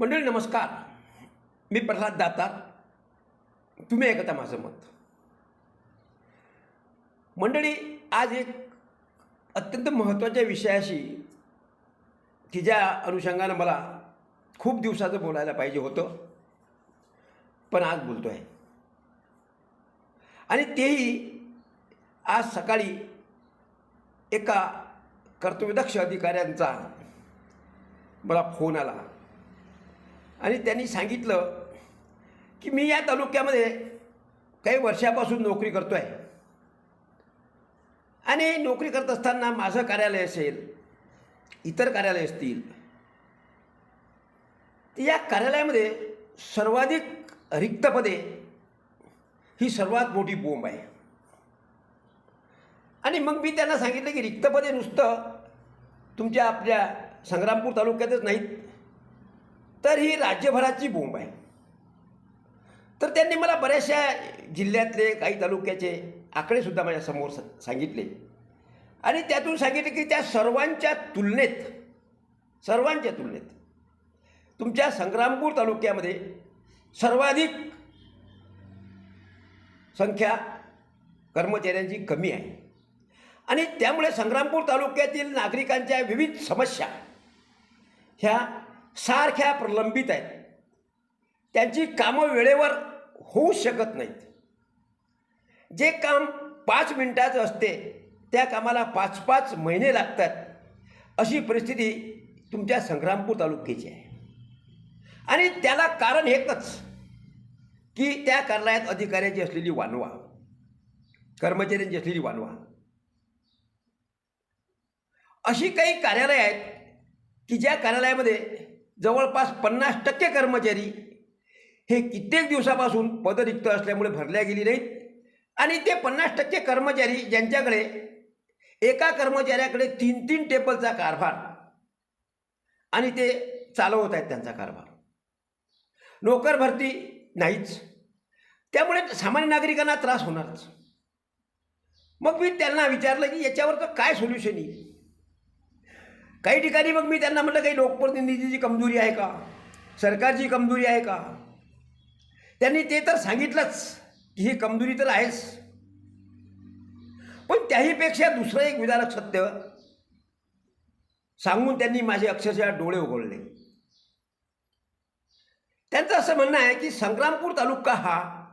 मंडळी नमस्कार. मी प्रल्हाद दातार. तुम्ही ऐकता माझं मत. मंडळी आज एक अत्यंत महत्त्वाच्या विषयाशी की ज्या अनुषंगानं मला खूप दिवसाचं बोलायला पाहिजे होतं. पण आज बोलतो आहे आणि तेही आज सकाळी एका कर्तव्यदक्ष अधिकाऱ्यांचा मला फोन आला. आणि त्यांनी सांगितलं की मी या तालुक्यामध्ये काही वर्षापासून नोकरी करतो आहे आणि नोकरी करत असताना माझं कार्यालय असेल इतर कार्यालय असतील तर या कार्यालयामध्ये सर्वाधिक रिक्त पदे ही सर्वात मोठी बोंब आहे. आणि मग मी त्यांना सांगितलं की रिक्त पदे नुसतं तुमच्या आपल्या संग्रामपूर तालुक्यातच नाहीत. तर ही राज्यभराची बोंब आहे. तर त्यांनी मला बऱ्याचशा जिल्ह्यातले काही तालुक्याचे आकडेसुद्धा माझ्यासमोर स सांगितले. आणि त्यातून सांगितले की त्या सर्वांच्या तुलनेत सर्वांच्या तुलनेत तुमच्या संग्रामपूर तालुक्यामध्ये सर्वाधिक संख्या कर्मचाऱ्यांची कमी आहे. आणि त्यामुळे संग्रामपूर तालुक्यातील नागरिकांच्या विविध समस्या ह्या सारख्या प्रलंबित आहेत. त्यांची कामं वेळेवर होऊ शकत नाहीत. जे काम पाच मिनिटाचं असते त्या कामाला पाच पाच महिने लागतात. अशी परिस्थिती तुमच्या संग्रामपूर तालुक्याची आहे. आणि त्याला कारण एकच की त्या कार्यालयात अधिकाऱ्याची असलेली वानवा कर्मचाऱ्यांची असलेली वानवा. अशी काही कार्यालय आहेत की ज्या कार्यालयामध्ये जवळपास पन्नास टक्के कर्मचारी हे कित्येक दिवसापासून पदरिक्त असल्यामुळे भरल्या गेली नाहीत. आणि ते पन्नास टक्के कर्मचारी ज्यांच्याकडे एका कर्मचाऱ्याकडे तीन तीन टेबलचा कारभार आणि ते चालवत आहेत त्यांचा कारभार. नोकर भरती नाहीच. त्यामुळे सामान्य नागरिकांना त्रास होणारच. मग मी त्यांना विचारलं की याच्यावर तर काय सोल्युशन येईल काही ठिकाणी मग मी त्यांना म्हटलं काही लोकप्रतिनिधीची कमजोरी आहे का? सरकारची कमजोरी आहे का? त्यांनी ते तर सांगितलंच की ही कमजोरी तर आहेच. पण त्याहीपेक्षा दुसरं एक विधारक सत्य सांगून त्यांनी माझे अक्षरशः डोळे उघडले. त्यांचं असं म्हणणं आहे की संग्रामपूर तालुका हा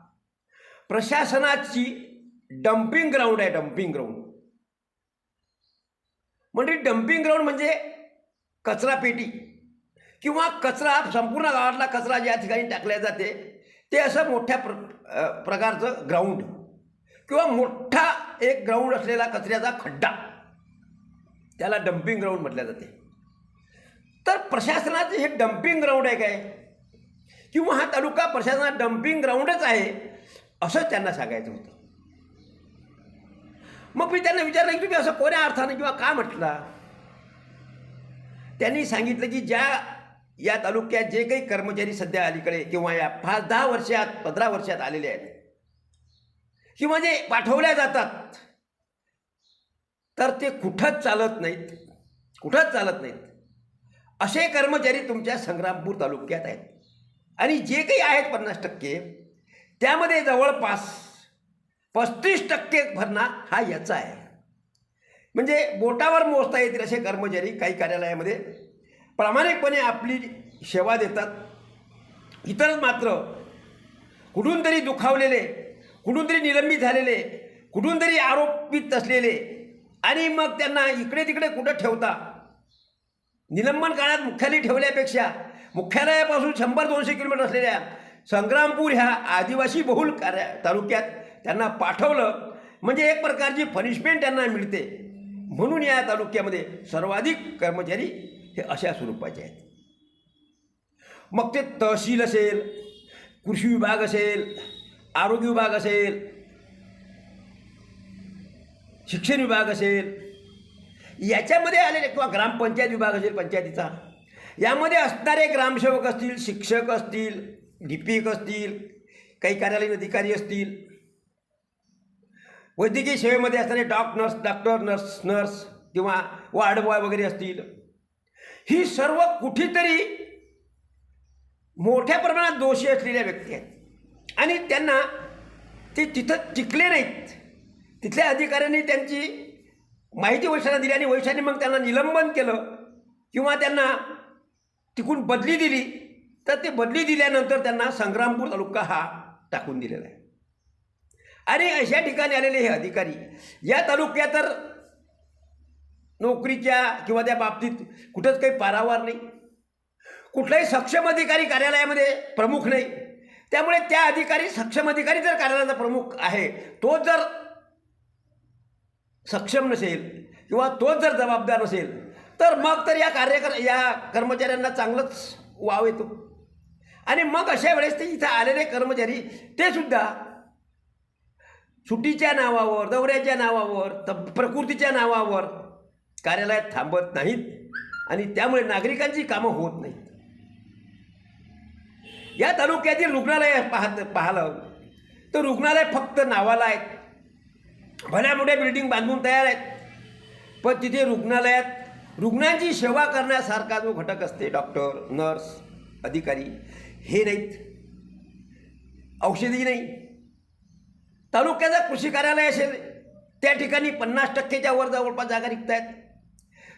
प्रशासनाची डम्पिंग ग्राउंड आहे डम्पिंग ग्राउंड म्हणजे डम्पिंग ग्राउंड म्हणजे कचरा पेटी. किंवा कचरा संपूर्ण गावातला कचरा ज्या ठिकाणी टाकल्या जाते ते असं मोठ्या प्र प्रकारचं ग्राउंड किंवा मोठा एक ग्राउंड असलेला कचऱ्याचा खड्डा. त्याला डम्पिंग ग्राउंड म्हटलं जाते. तर प्रशासनाचे हे डम्पिंग ग्राउंड आहे काय? किंवा हा तालुका प्रशासनात डम्पिंग ग्राउंडच आहे असं त्यांना सांगायचं होतं. मग मी त्यांना विचारलं की तुम्ही असं कोण्या अर्थानं किंवा का म्हटला? त्यांनी सांगितलं की ज्या या तालुक्यात जे काही कर्मचारी सध्या अलीकडे किंवा या पाच दहा वर्षात पंधरा वर्षात आलेले आहेत किंवा जे म्हणजे पाठवल्या जातात. तर ते कुठंच चालत नाहीत कुठंच चालत नाहीत. असे कर्मचारी तुमच्या संग्रामपूर तालुक्यात आहेत. आणि जे काही आहेत पन्नास टक्के त्यामध्ये जवळपास पस्तीस टक्के भरणा हा याचा आहे. म्हणजे बोटावर मोजता येतील असे कर्मचारी काही कार्यालयामध्ये. प्रामाणिकपणे आपली सेवा देतात. इतर मात्र कुठून तरी दुखावलेले कुठून तरी निलंबित झालेले कुठून तरी आरोपित असलेले आणि मग त्यांना इकडे तिकडे कुठं ठेवता? निलंबन काळात मुख्यालय ठेवल्यापेक्षा मुख्यालयापासून शंभर दोनशे किलोमीटर असलेल्या संग्रामपूर ह्या आदिवासी बहुल कार्या तालुक्यात त्यांना पाठवलं म्हणजे एक प्रकारची पनिशमेंट त्यांना मिळते. म्हणून या तालुक्यामध्ये सर्वाधिक कर्मचारी हे अशा स्वरूपाचे आहेत. मग ते तहसील असेल कृषी विभाग असेल आरोग्य विभाग असेल शिक्षण विभाग असेल याच्यामध्ये आलेले किंवा ग्रामपंचायत विभाग असेल पंचायतीचा यामध्ये असणारे ग्रामसेवक असतील शिक्षक असतील लिपिक असतील काही कार्यालयीन अधिकारी असतील वैद्यकीय सेवेमध्ये असणारे doc nurse doctor nurse nurse किंवा वार्ड बॉय वगैरे असतील. ही सर्व कुठेतरी मोठ्या प्रमाणात दोषी असलेल्या व्यक्ती आहेत. आणि त्यांना ते तिथं टिकले नाहीत. तिथल्या अधिकाऱ्यांनी त्यांची माहिती वैशाला दिली आणि वैशाने मग त्यांना निलंबन केलं किंवा त्यांना तिकून बदली दिली. तर ते बदली दिल्यानंतर त्यांना संग्रामपूर तालुका हा टाकून दिलेला आहे. आणि अशा ठिकाणी आलेले हे अधिकारी. या तालुक्यात तर नोकरीच्या किंवा त्या बाबतीत कुठंच काही पारावार नाही. कुठलाही सक्षम अधिकारी कार्यालयामध्ये प्रमुख नाही. त्यामुळे त्या अधिकारी सक्षम अधिकारी जर कार्यालयाचा प्रमुख आहे तो जर सक्षम नसेल किंवा तोच जर जबाबदार नसेल तर मग तर या कार्यकर या कर्मचाऱ्यांना चांगलंच वाव येतो. आणि मग अशा वेळेस ते इथं आलेले कर्मचारी ते सुद्धा सुट्टीच्या नावावर दौऱ्याच्या नावावर त प्रकृतीच्या नावावर कार्यालयात थांबत नाहीत आणि त्यामुळे नागरिकांची कामं होत नाहीत. या तालुक्यातील रुग्णालय पाहत पाहिलं तर रुग्णालय फक्त नावाला आहेत. भल्या मोठ्या बिल्डिंग बांधून तयार आहेत. पण तिथे रुग्णालयात रुग्णांची सेवा करण्यासारखा जो घटक असते डॉक्टर नर्स अधिकारी हे नाहीत. औषधी नाही. तालुक्याचं कृषी कार्यालय असेल त्या ठिकाणी पन्नास टक्केच्या वर जवळपास जागा रिक्त आहेत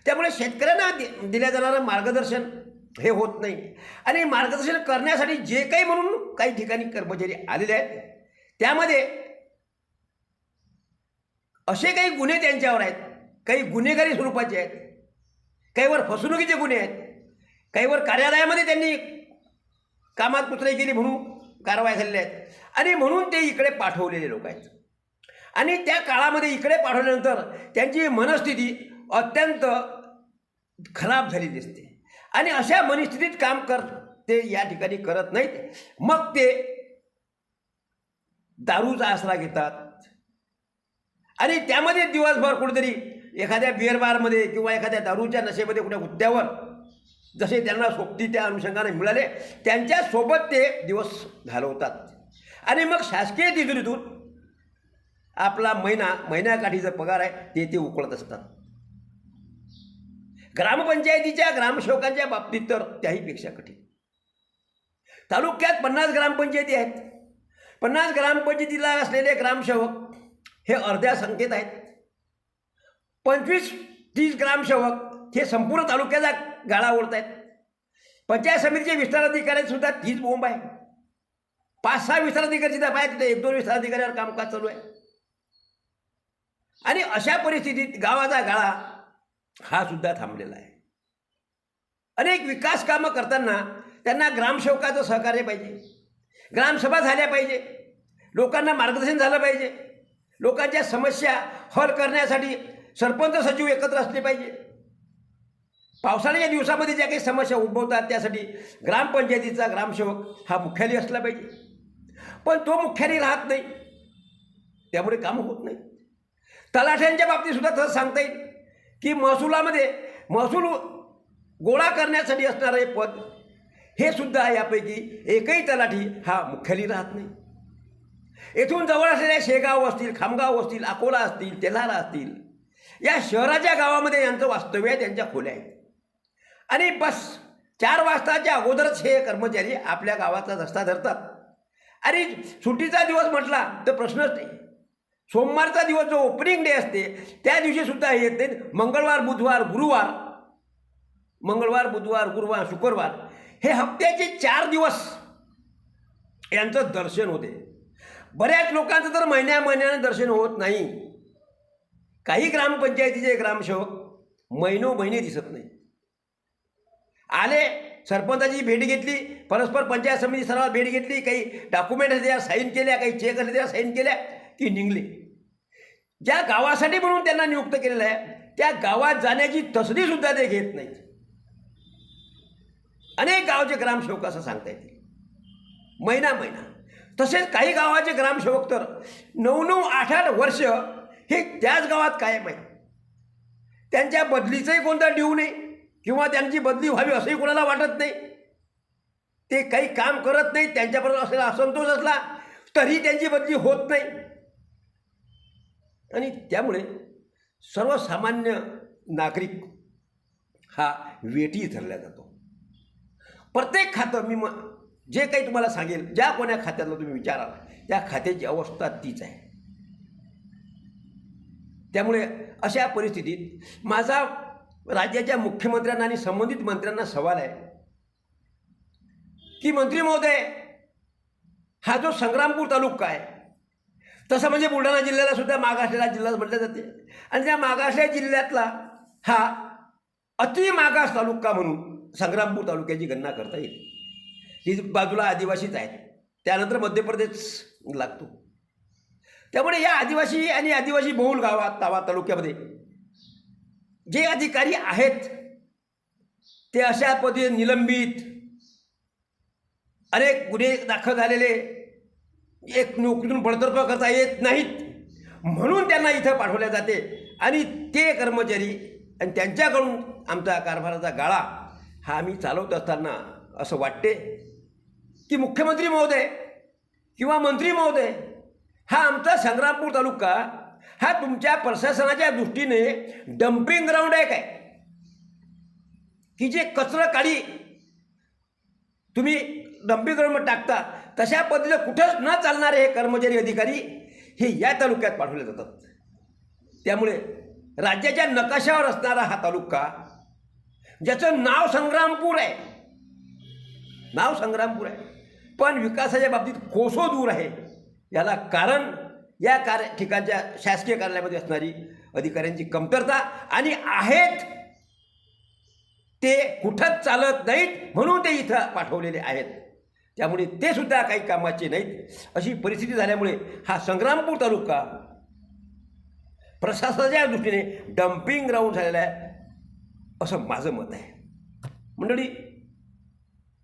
त्यामुळे शेतकऱ्यांना दि दिल्या जाणारं मार्गदर्शन हे होत नाही. आणि मार्गदर्शन करण्यासाठी जे काही म्हणून काही ठिकाणी कर्मचारी आलेले आहेत त्यामध्ये असे काही गुन्हे त्यांच्यावर आहेत. काही गुन्हेगारी स्वरूपाचे आहेत. काहीवर फसवणुकीचे गुन्हे आहेत. काहीवर कार्यालयामध्ये त्यांनी कामात कुत्रे केली म्हणून कारवाई झालेल्या आहेत. आणि म्हणून ते इकडे पाठवलेले लोक आहेत. आणि त्या काळामध्ये इकडे पाठवल्यानंतर त्यांची मनस्थिती अत्यंत खराब झाली दिसते. आणि अशा मनस्थितीत काम कर ते या ठिकाणी करत नाहीत. मग ते दारूचा आसरा घेतात. आणि त्यामध्ये दिवसभर कुठेतरी एखाद्या बिअर बारमध्ये किंवा एखाद्या दारूच्या नशेमध्ये कुठे हुद्द्यावर जसे त्यांना सोबती त्या अनुषंगाने मिळाले त्यांच्यासोबत ते दिवस घालवतात. आणि मग शासकीय तिजोरीतून आपला महिना महिन्याकाठीचा पगार आहे ते ते उकळत असतात. ग्रामपंचायतीच्या ग्रामसेवकांच्या बाबतीत तर त्याहीपेक्षा कठीण. तालुक्यात पन्नास ग्रामपंचायती आहेत. पन्नास ग्रामपंचायतीला असलेले ग्रामसेवक हे अर्ध्या संख्येत आहेत. पंचवीस तीस ग्रामसेवक हे संपूर्ण तालुक्याचा गाळा ओढत आहेत पंचायत समितीचे विस्ताराधिकारी सुद्धा तीच बोंब आहे. पाच सहा विस्ताराधिकारी सुद्धा पाहिजे तिथे एक दोन विस्ताराधिकाऱ्यावर कामकाज चालू आहे. आणि अशा परिस्थितीत गावाचा गाळा हा सुद्धा थांबलेला आहे. अनेक विकास कामं करताना त्यांना ग्रामसेवकाचं सहकार्य पाहिजे. ग्रामसभा झाल्या पाहिजे. लोकांना मार्गदर्शन झालं पाहिजे. लोकांच्या समस्या हल करण्यासाठी सरपंच सचिव एकत्र असले पाहिजे. पावसाळ्याच्या दिवसामध्ये ज्या काही समस्या उद्भवतात त्यासाठी ग्रामपंचायतीचा ग्रामसेवक हा मुख्यालय असला पाहिजे. पण तो मुख्यालय राहत नाही. त्यामुळे कामं होत नाही तलाठ्यांच्या बाबतीतसुद्धा तसं सांगता येईल की महसुलामध्ये महसूल गोळा करण्यासाठी असणारं हे पद हे सुद्धा यापैकी एकही तलाठी हा मुख्यालय राहत नाही. येथून जवळ असलेल्या शेगाव असतील खामगाव असतील अकोला असतील तेल्हारा असतील या शहराच्या गावामध्ये यांचं वास्तव्य आहे त्यांच्या खोल्या आहेत. आणि बस चार वाजताच्या अगोदरच हे कर्मचारी आपल्या गावाचा रस्ता धरतात. आणि सुट्टीचा दिवस म्हटला तर प्रश्नच नाही. सोमवारचा दिवस जो ओपनिंग डे असते त्या दिवशीसुद्धा हे येत. नाही मंगळवार बुधवार गुरुवार मंगळवार बुधवार गुरुवार शुक्रवार हे हप्त्याचे चार दिवस यांचं दर्शन होते. बऱ्याच लोकांचं तर महिन्या महिन्यानं दर्शन होत नाही. काही ग्रामपंचायतीचे ग्रामसेवक महिनो महिने दिसत नाही. आले सरपंचाची भेट घेतली परस्पर पंचायत समिती सर्वात भेट घेतली काही डॉक्युमेंट द्या साईन केल्या काही चेक द्या साईन केल्या की निघले. ज्या गावासाठी म्हणून त्यांना नियुक्त केलेलं आहे त्या गावात जाण्याची तसदी सुद्धा ते घेत नाहीत. अनेक गावचे ग्रामसेवक असं सांगता येतील. महिना महिना. तसेच काही गावाचे ग्रामसेवक तर नऊ नऊ आठ आठ वर्ष हे त्याच गावात कायम आहे त्यांच्या बदलीचंही कोणता ड्यू नाही किंवा त्यांची बदली व्हावी असंही कोणाला वाटत नाही. ते काही काम करत नाही त्यांच्याबरोबर असलेला असंतोष असला तरी त्यांची बदली होत नाही. आणि त्यामुळे सर्वसामान्य नागरिक हा वेटी धरला जातो. प्रत्येक खातं मी म जे काही तुम्हाला सांगेल ज्या कोण्या खात्यातलं तुम्ही विचाराल त्या खात्याची अवस्था तीच आहे. त्यामुळे अशा परिस्थितीत माझा राज्याच्या मुख्यमंत्र्यांना आणि संबंधित मंत्र्यांना सवाल आहे. की मंत्री महोदय हा जो संग्रामपूर तालुका आहे तसं म्हणजे बुलढाणा जिल्ह्याला सुद्धा मागासलेला जिल्हा म्हटलं जाते. आणि त्या मागासल्या जिल्ह्यातला हा अति मागास तालुका म्हणून संग्रामपूर तालुक्याची गणना करता येईल. ही बाजूला आदिवासीच आहेत. त्यानंतर मध्य प्रदेश लागतो. त्यामुळे या आदिवासी आणि आदिवासी बहुल गावात तावा तालुक्यामध्ये जे अधिकारी आहेत ते अशा पद्धतीने निलंबित. अनेक गुन्हे दाखल झालेले एक नोकरीतून बडतर्फ करता येत नाहीत. म्हणून त्यांना इथं पाठवल्या जाते. आणि ते कर्मचारी आणि त्यांच्याकडून आमचा कारभाराचा गाळा हा आम्ही चालवत असताना असं वाटते की मुख्यमंत्री महोदय किंवा मंत्री महोदय हा आमचा संग्रामपूर तालुका हा तुमच्या प्रशासनाच्या दृष्टीने डम्पिंग ग्राउंड आहे. काय की जे कचरं काढी तुम्ही डम्पिंग ग्राउंडमध्ये टाकता तशा पद्धतीने कुठंच न चालणारे हे कर्मचारी अधिकारी हे या तालुक्यात पाठवले जातात. त्यामुळे राज्याच्या नकाशावर असणारा हा तालुका ज्याचं नाव संग्रामपूर आहे नाव संग्रामपूर आहे पण विकासाच्या बाबतीत कोसो दूर आहे. याला कारण या कार्य ठिकाणच्या शासकीय कार्यालयामध्ये असणारी अधिकाऱ्यांची कमतरता आणि आहेत ते कुठंच चालत नाहीत म्हणून ते इथं पाठवलेले आहेत. त्यामुळे ते सुद्धा काही कामाचे नाहीत. अशी परिस्थिती झाल्यामुळे हा संग्रामपूर तालुका प्रशासनाच्या दृष्टीने डम्पिंग ग्राउंड झालेला आहे असं माझं मत आहे. मंडळी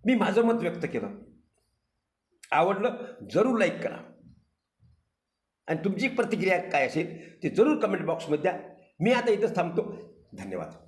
मी माझं मत व्यक्त केलं. आवडलं जरूर लाईक करा. आणि तुमची प्रतिक्रिया काय असेल ते जरूर कमेंट बॉक्समध्ये द्या. मी आता इथंच थांबतो. धन्यवाद.